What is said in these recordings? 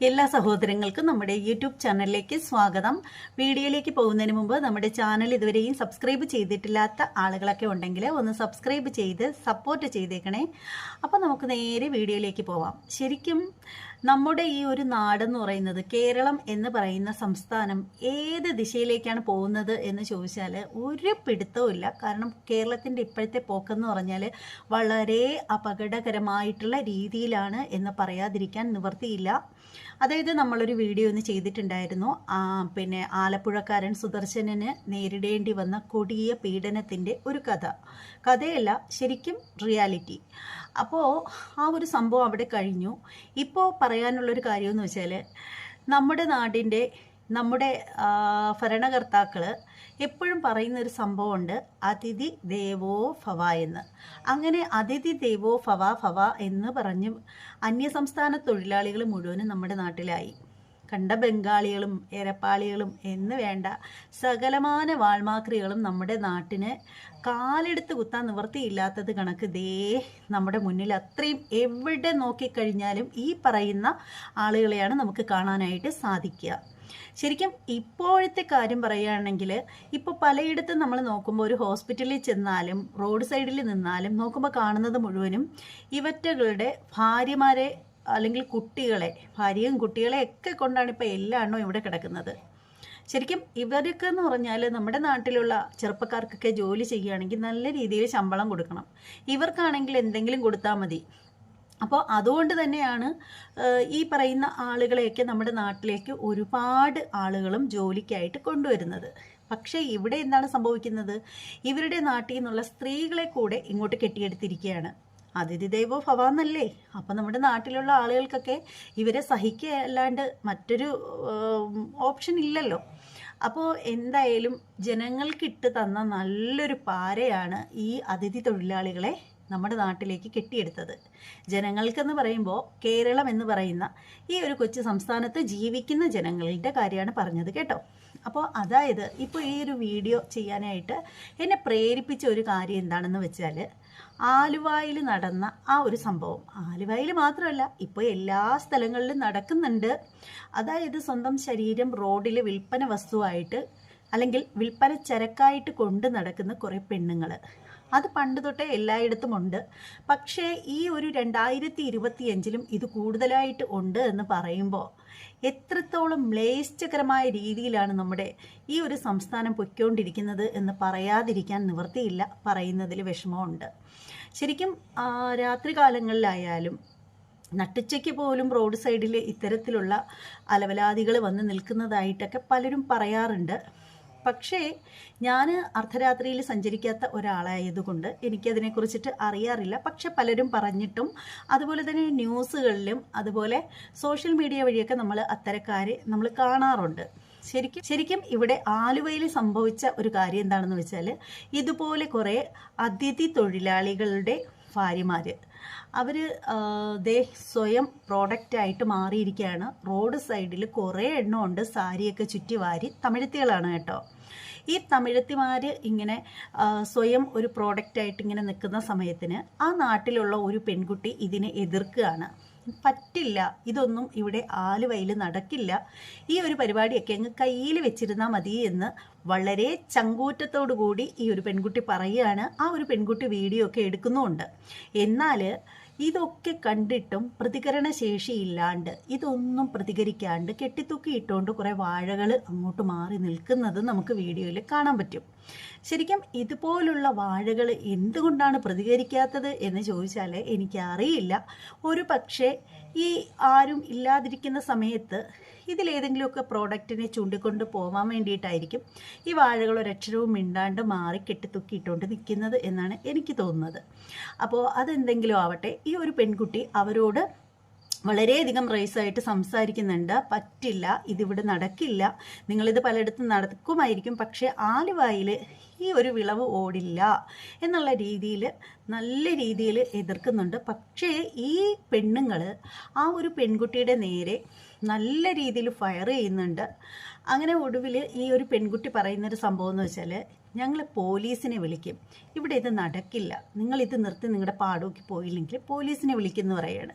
എല്ലാ സഹോദരങ്ങൾക്കും നമ്മുടെ യൂട്യൂബ് ചാനലിലേക്ക് സ്വാഗതം. വീഡിയോയിലേക്ക് പോകുന്നതിന് മുമ്പ് നമ്മുടെ ചാനൽ ഇതുവരെയും സബ്സ്ക്രൈബ് ചെയ്തിട്ടില്ലാത്ത ആളുകളൊക്കെ ഉണ്ടെങ്കിൽ ഒന്ന് സബ്സ്ക്രൈബ് ചെയ്ത് സപ്പോർട്ട് ചെയ്തേക്കണേ. അപ്പോൾ നമുക്ക് നേരെ വീഡിയോയിലേക്ക് പോവാം. ശരിക്കും നമ്മുടെ ഈ ഒരു നാടെന്ന് പറയുന്നത് കേരളം എന്ന് പറയുന്ന സംസ്ഥാനം ഏത് ദിശയിലേക്കാണ് പോകുന്നത് എന്ന് ചോദിച്ചാൽ ഒരു പിടുത്തവും കാരണം കേരളത്തിന്റെ ഇപ്പോഴത്തെ പോക്കെന്ന് പറഞ്ഞാൽ വളരെ അപകടകരമായിട്ടുള്ള രീതിയിലാണ് എന്ന് പറയാതിരിക്കാൻ നിവർത്തിയില്ല അതായത് നമ്മളൊരു വീഡിയോ ഒന്ന് ചെയ്തിട്ടുണ്ടായിരുന്നു. പിന്നെ ആലപ്പുഴക്കാരൻ സുദർശനന് നേരിടേണ്ടി വന്ന കൊടിയ പീഡനത്തിന്റെ ഒരു കഥ. കഥയല്ല ശരിക്കും റിയാലിറ്റി. അപ്പോൾ ആ ഒരു സംഭവം അവിടെ കഴിഞ്ഞു. ഇപ്പോൾ പറയാനുള്ളൊരു കാര്യമെന്ന് വെച്ചാൽ നമ്മുടെ നാടിന്റെ നമ്മുടെ ഭരണകർത്താക്കൾ എപ്പോഴും പറയുന്നൊരു സംഭവമുണ്ട് അതിഥി ദേവോ ഭവ എന്ന്. അങ്ങനെ അതിഥി ദേവോ ഭവ ഭവ എന്ന് പറഞ്ഞ് അന്യസംസ്ഥാന തൊഴിലാളികൾ മുഴുവനും നമ്മുടെ നാട്ടിലായി. കണ്ട ബംഗാളികളും എരപ്പാളികളും എന്ന് വേണ്ട സകലമാന വാൾമാക്രികളും നമ്മുടെ നാട്ടിന് കാലെടുത്ത് കുത്താൻ നിവൃത്തിയില്ലാത്തത് കണക്ക് ദേ നമ്മുടെ മുന്നിൽ അത്രയും എവിടെ നോക്കിക്കഴിഞ്ഞാലും ഈ പറയുന്ന ആളുകളെയാണ് നമുക്ക് കാണാനായിട്ട് സാധിക്കുക. ശരിക്കും ഇപ്പോഴത്തെ കാര്യം പറയുകയാണെങ്കിൽ ഇപ്പോൾ പലയിടത്തും നമ്മൾ നോക്കുമ്പോൾ ഒരു ഹോസ്പിറ്റലിൽ ചെന്നാലും റോഡ് സൈഡിൽ നിന്നാലും നോക്കുമ്പോൾ കാണുന്നത് മുഴുവനും ഇവറ്റകളുടെ ഭാര്യമാരെ അല്ലെങ്കിൽ കുട്ടികളെ ഭാര്യയും കുട്ടികളെ ഒക്കെ കൊണ്ടാണ് ഇപ്പോൾ എല്ലാ എണ്ണവും ഇവിടെ കിടക്കുന്നത്. ശരിക്കും ഇവരൊക്കെ എന്ന് പറഞ്ഞാൽ നമ്മുടെ നാട്ടിലുള്ള ചെറുപ്പക്കാർക്കൊക്കെ ജോലി ചെയ്യുകയാണെങ്കിൽ നല്ല രീതിയിൽ ശമ്പളം കൊടുക്കണം. ഇവർക്കാണെങ്കിൽ എന്തെങ്കിലും കൊടുത്താൽ മതി. അപ്പോൾ അതുകൊണ്ട് തന്നെയാണ് ഈ പറയുന്ന ആളുകളെയൊക്കെ നമ്മുടെ നാട്ടിലേക്ക് ഒരുപാട് ആളുകളും ജോലിക്കായിട്ട് കൊണ്ടുവരുന്നത്. പക്ഷേ ഇവിടെ എന്താണ് സംഭവിക്കുന്നത്? ഇവരുടെ നാട്ടിൽ നിന്നുള്ള സ്ത്രീകളെ കൂടെ ഇങ്ങോട്ട് കെട്ടിയെടുത്തിരിക്കുകയാണ്. അതിഥി ദൈവോ ഭവാന്നല്ലേ? അപ്പം നമ്മുടെ നാട്ടിലുള്ള ആളുകൾക്കൊക്കെ ഇവരെ സഹിക്കുക അല്ലാണ്ട് മറ്റൊരു ഓപ്ഷൻ ഇല്ലല്ലോ. അപ്പോൾ എന്തായാലും ജനങ്ങൾക്കിട്ട് തന്ന നല്ലൊരു പാരയാണ് ഈ അതിഥി തൊഴിലാളികളെ നമ്മുടെ നാട്ടിലേക്ക് കെട്ടിയെടുത്തത്. ജനങ്ങൾക്കെന്ന് പറയുമ്പോൾ കേരളം എന്ന് പറയുന്ന ഈ ഒരു കൊച്ചു സംസ്ഥാനത്ത് ജീവിക്കുന്ന ജനങ്ങളുടെ കാര്യമാണ് പറഞ്ഞത് കേട്ടോ. അപ്പോൾ അതായത് ഇപ്പോൾ ഈ ഒരു വീഡിയോ ചെയ്യാനായിട്ട് എന്നെ പ്രേരിപ്പിച്ച ഒരു കാര്യം എന്താണെന്ന് വെച്ചാൽ ആലുവായിൽ നടന്ന ആ ഒരു സംഭവം. ആലുവായിൽ മാത്രമല്ല ഇപ്പോൾ എല്ലാ സ്ഥലങ്ങളിലും നടക്കുന്നുണ്ട്. അതായത് സ്വന്തം ശരീരം റോഡിൽ വിൽപ്പന വസ്തുവായിട്ട് അല്ലെങ്കിൽ വിൽപ്പന ചരക്കായിട്ട് കൊണ്ട് നടക്കുന്ന കുറേ പെണ്ണുങ്ങൾ അത് പണ്ട് തൊട്ടേ എല്ലായിടത്തും ഉണ്ട്. പക്ഷേ ഈ ഒരു രണ്ടായിരത്തി ഇരുപത്തിയഞ്ചിലും ഇത് കൂടുതലായിട്ട് ഉണ്ട് എന്ന് പറയുമ്പോൾ എത്രത്തോളം മ്ലേച്ഛകരമായ രീതിയിലാണ് നമ്മുടെ ഈ ഒരു സംസ്ഥാനം പൊയ്ക്കൊണ്ടിരിക്കുന്നത് എന്ന് പറയാതിരിക്കാൻ നിവൃത്തിയില്ല പറയുന്നതിൽ വിഷമമുണ്ട്. ശരിക്കും രാത്രി രാത്രികാലങ്ങളിലായാലും നട്ടുച്ചയ്ക്ക് പോലും റോഡ് സൈഡിൽ ഇത്തരത്തിലുള്ള അലവലാദികൾ വന്ന് നിൽക്കുന്നതായിട്ടൊക്കെ പലരും പറയാറുണ്ട്. പക്ഷേ ഞാൻ അർദ്ധരാത്രിയിൽ സഞ്ചരിക്കാത്ത ഒരാളായതുകൊണ്ട് എനിക്കതിനെക്കുറിച്ചിട്ട് അറിയാറില്ല. പക്ഷെ പലരും പറഞ്ഞിട്ടും അതുപോലെ തന്നെ ന്യൂസുകളിലും അതുപോലെ സോഷ്യൽ മീഡിയ വഴിയൊക്കെ നമ്മൾ അത്തരക്കാരെ നമ്മൾ കാണാറുണ്ട്. ശരിക്കും ശരിക്കും ഇവിടെ ആലുവയിൽ സംഭവിച്ച ഒരു കാര്യം എന്താണെന്ന് വെച്ചാൽ ഇതുപോലെ കുറേ അതിഥി തൊഴിലാളികളുടെ ഭാര്യമാർ അവർ ദേ സ്വയം പ്രോഡക്റ്റായിട്ട് മാറിയിരിക്കുകയാണ്. റോഡ് സൈഡിൽ കുറേ എണ്ണമുണ്ട്. സാരിയൊക്കെ ചുറ്റി വാരി തമിഴത്തികളാണ് കേട്ടോ. ഈ തമിഴത്തിമാർ ഇങ്ങനെ സ്വയം ഒരു പ്രോഡക്റ്റായിട്ട് ഇങ്ങനെ നിൽക്കുന്ന സമയത്തിന് ആ നാട്ടിലുള്ള ഒരു പെൺകുട്ടി ഇതിനെ എതിർക്കുകയാണ്. പറ്റില്ല. ഇതൊന്നും ഇവിടെ ആലുവയിൽ നടക്കില്ല. ഈ ഒരു പരിപാടിയൊക്കെ അങ്ങ് കയ്യിൽ വെച്ചിരുന്നാൽ മതി എന്ന് വളരെ ചങ്കൂറ്റത്തോടു കൂടി ഈ ഒരു പെൺകുട്ടി പറയുകയാണ്. ആ ഒരു പെൺകുട്ടി വീഡിയോ ഒക്കെ എടുക്കുന്നുമുണ്ട്. എന്നാൽ ഇതൊക്കെ കണ്ടിട്ടും പ്രതികരണ ശേഷി ഇല്ലാണ്ട് ഇതൊന്നും പ്രതികരിക്കാണ്ട് കെട്ടിത്തൂക്കി ഇട്ടുകൊണ്ട് കുറേ വാഴകൾ അങ്ങോട്ട് മാറി നിൽക്കുന്നത് നമുക്ക് വീഡിയോയിൽ കാണാൻ പറ്റും. ശരിക്കും ഇതുപോലുള്ള വാഴകൾ എന്തുകൊണ്ടാണ് പ്രതികരിക്കാത്തത് എന്ന് ചോദിച്ചാൽ എനിക്കറിയില്ല. ഒരു പക്ഷേ ഈ ആരും ഇല്ലാതിരിക്കുന്ന സമയത്ത് ഇതിലേതെങ്കിലുമൊക്കെ പ്രോഡക്റ്റിനെ ചൂണ്ടിക്കൊണ്ട് പോകാൻ വേണ്ടിയിട്ടായിരിക്കും ഈ വാഴകൾ ഒരക്ഷരവും മിണ്ടാണ്ട് മാറി കെട്ടിത്തൂക്കിയിട്ടുകൊണ്ട് നിൽക്കുന്നത് എന്നാണ് എനിക്ക് തോന്നുന്നത്. അപ്പോൾ അതെന്തെങ്കിലും ആവട്ടെ ഈ ഒരു പെൺകുട്ടി അവരോട് വളരെയധികം റേസായിട്ട് സംസാരിക്കുന്നുണ്ട്. പറ്റില്ല ഇതിവിടെ നടക്കില്ല. നിങ്ങളിത് പലയിടത്തും നടക്കുമായിരിക്കും. പക്ഷേ ആലുവായിൽ ഈ ഒരു വിളവ് ഓടില്ല എന്നുള്ള രീതിയിൽ നല്ല രീതിയിൽ എതിർക്കുന്നുണ്ട്. പക്ഷേ ഈ പെണ്ണുങ്ങൾ ആ ഒരു പെൺകുട്ടിയുടെ നേരെ നല്ല രീതിയിൽ ഫയർ ചെയ്യുന്നുണ്ട്. അങ്ങനെ ഒടുവിൽ ഈ ഒരു പെൺകുട്ടി പറയുന്നൊരു സംഭവം എന്ന് വെച്ചാൽ ഞങ്ങൾ പോലീസിനെ വിളിക്കും. ഇവിടെ ഇത് നടക്കില്ല. നിങ്ങൾ ഇത് നിർത്തി നിങ്ങളുടെ പാടോക്കി പോയില്ലെങ്കിൽ പോലീസിനെ വിളിക്കുന്നു പറയാണ്.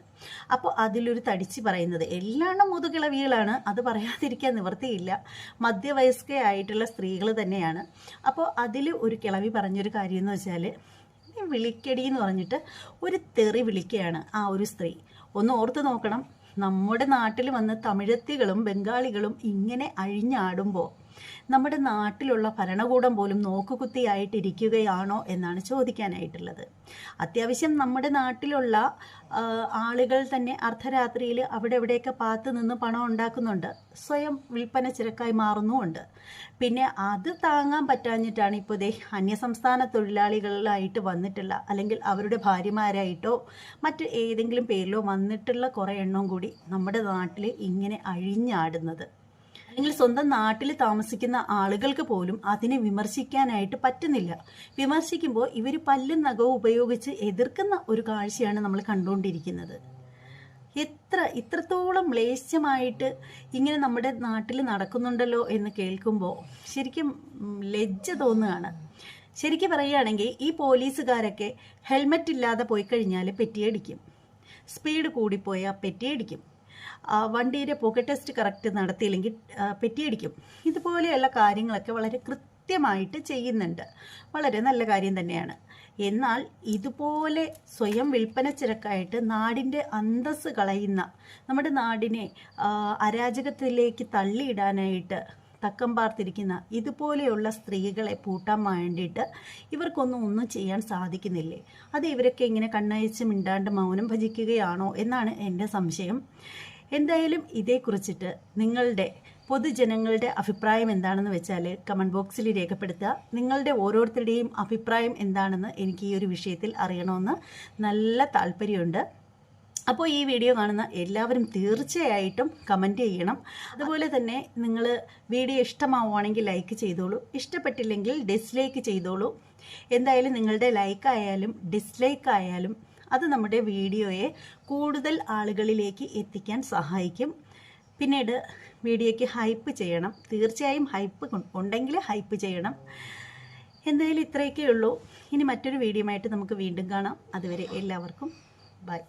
അപ്പോൾ അതിലൊരു തടിച്ച് പറയുന്നത് എല്ലാം മുതുകിളവികളാണ്. അത് പറയാതിരിക്കാൻ നിവൃത്തിയില്ല. മധ്യവയസ്കയായിട്ടുള്ള സ്ത്രീകൾ തന്നെയാണ്. അപ്പോൾ അതിൽ ഒരു കിളവി പറഞ്ഞൊരു കാര്യം എന്ന് വെച്ചാൽ "നീ വിളിക്കടി എന്ന് പറഞ്ഞിട്ട് ഒരു തെറി വിളിക്കുകയാണ് ആ ഒരു സ്ത്രീ. ഒന്ന് ഓർത്ത് നോക്കണം. നമ്മുടെ നാട്ടിൽ വന്ന് തമിഴത്തികളും ബംഗാളികളും ഇങ്ങനെ അഴിഞ്ഞാടുമ്പോൾ നമ്മുടെ നാട്ടിലുള്ള ഭരണകൂടം പോലും നോക്കുകുത്തിയായിട്ടിരിക്കുകയാണോ എന്നാണ് ചോദിക്കാനായിട്ടുള്ളത്. അത്യാവശ്യം നമ്മുടെ നാട്ടിലുള്ള ആളുകൾ തന്നെ അർദ്ധരാത്രിയിൽ അവിടെ എവിടെയൊക്കെ പാത്ത് നിന്ന് പണം ഉണ്ടാക്കുന്നുണ്ട്. സ്വയം വിൽപ്പന ചിരക്കായി മാറുന്നുമുണ്ട്. പിന്നെ അത് താങ്ങാൻ പറ്റാഞ്ഞിട്ടാണ് ഇപ്പോൾ ദേ അന്യസംസ്ഥാന തൊഴിലാളികളായിട്ട് വന്നിട്ടുള്ള അല്ലെങ്കിൽ അവരുടെ ഭാര്യമാരായിട്ടോ മറ്റ് ഏതെങ്കിലും പേരിലോ വന്നിട്ടുള്ള കുറേ എണ്ണവും കൂടി നമ്മുടെ നാട്ടിൽ ഇങ്ങനെ അഴിഞ്ഞാടുന്നത്. അല്ലെങ്കിൽ സ്വന്തം നാട്ടിൽ താമസിക്കുന്ന ആളുകൾക്ക് പോലും അതിനെ വിമർശിക്കാനായിട്ട് പറ്റുന്നില്ല. വിമർശിക്കുമ്പോൾ ഇവർ പല്ലും നഖവും ഉപയോഗിച്ച് എതിർക്കുന്ന ഒരു കാഴ്ചയാണ് നമ്മൾ കണ്ടുകൊണ്ടിരിക്കുന്നത്. എത്ര ഇത്രത്തോളം ലേശ്യമായിട്ട് ഇങ്ങനെ നമ്മുടെ നാട്ടിൽ നടക്കുന്നുണ്ടല്ലോ എന്ന് കേൾക്കുമ്പോൾ ശരിക്കും ലജ്ജ തോന്നുകയാണ്. ശരിക്കും പറയുകയാണെങ്കിൽ ഈ പോലീസുകാരൊക്കെ ഹെൽമെറ്റ് ഇല്ലാതെ പോയി കഴിഞ്ഞാൽ പെറ്റിയടിക്കും. സ്പീഡ് കൂടിപ്പോയാൽ പെറ്റിയടിക്കും. വണ്ടിയുടെ പോക്കറ്റ് ടെസ്റ്റ് കറക്റ്റ് നടത്തിയില്ലെങ്കിൽ പെറ്റിയടിക്കും. ഇതുപോലെയുള്ള കാര്യങ്ങളൊക്കെ വളരെ കൃത്യമായിട്ട് ചെയ്യുന്നുണ്ട്. വളരെ നല്ല കാര്യം തന്നെയാണ്. എന്നാൽ ഇതുപോലെ സ്വയം വിൽപ്പന ചിരക്കായിട്ട് നാടിന്റെ അന്തസ് കളയുന്ന നമ്മുടെ നാടിനെ അരാജകത്തിലേക്ക് തള്ളിയിടാനായിട്ട് തക്കം പാർത്തിരിക്കുന്ന ഇതുപോലെയുള്ള സ്ത്രീകളെ പൂട്ടാൻ വേണ്ടിയിട്ട് ഇവർക്കൊന്നും ഒന്നും ചെയ്യാൻ സാധിക്കുന്നില്ലേ? അത് ഇവരൊക്കെ ഇങ്ങനെ കണ്ണയച്ച് മിണ്ടാണ്ട് മൗനം ഭജിക്കുകയാണോ എന്നാണ് എന്റെ സംശയം. എന്തായാലും ഇതേക്കുറിച്ചിട്ട് നിങ്ങളുടെ പൊതുജനങ്ങളുടെ അഭിപ്രായം എന്താണെന്ന് വെച്ചാൽ കമന്റ് ബോക്സിൽ രേഖപ്പെടുത്തുക. നിങ്ങളുടെ ഓരോരുത്തരുടെയും അഭിപ്രായം എന്താണെന്ന് എനിക്ക് ഈ ഒരു വിഷയത്തിൽ അറിയണമെന്ന് നല്ല താല്പര്യമുണ്ട്. അപ്പോൾ ഈ വീഡിയോ കാണുന്ന എല്ലാവരും തീർച്ചയായിട്ടും കമന്റ് ചെയ്യണം. അതുപോലെ തന്നെ നിങ്ങൾ വീഡിയോ ഇഷ്ടമാവുകയാണെങ്കിൽ ലൈക്ക് ചെയ്തോളൂ. ഇഷ്ടപ്പെട്ടില്ലെങ്കിൽ ഡിസ്ലൈക്ക് ചെയ്തോളൂ. എന്തായാലും നിങ്ങളുടെ ലൈക്ക് ആയാലും ഡിസ്ലൈക്ക് ആയാലും അത് നമ്മുടെ വീഡിയോയെ കൂടുതൽ ആളുകളിലേക്ക് എത്തിക്കാൻ സഹായിക്കും. പിന്നീട് വീഡിയോയ്ക്ക് ഹൈപ്പ് ചെയ്യണം. തീർച്ചയായും ഹൈപ്പ് ഉണ്ടെങ്കിൽ ഹൈപ്പ് ചെയ്യണം. എന്തായാലും ഇത്രയൊക്കെ ഉള്ളൂ ഇനി മറ്റൊരു വീഡിയോ നമുക്ക് വീണ്ടും കാണാം. അതുവരെ എല്ലാവർക്കും ബൈ.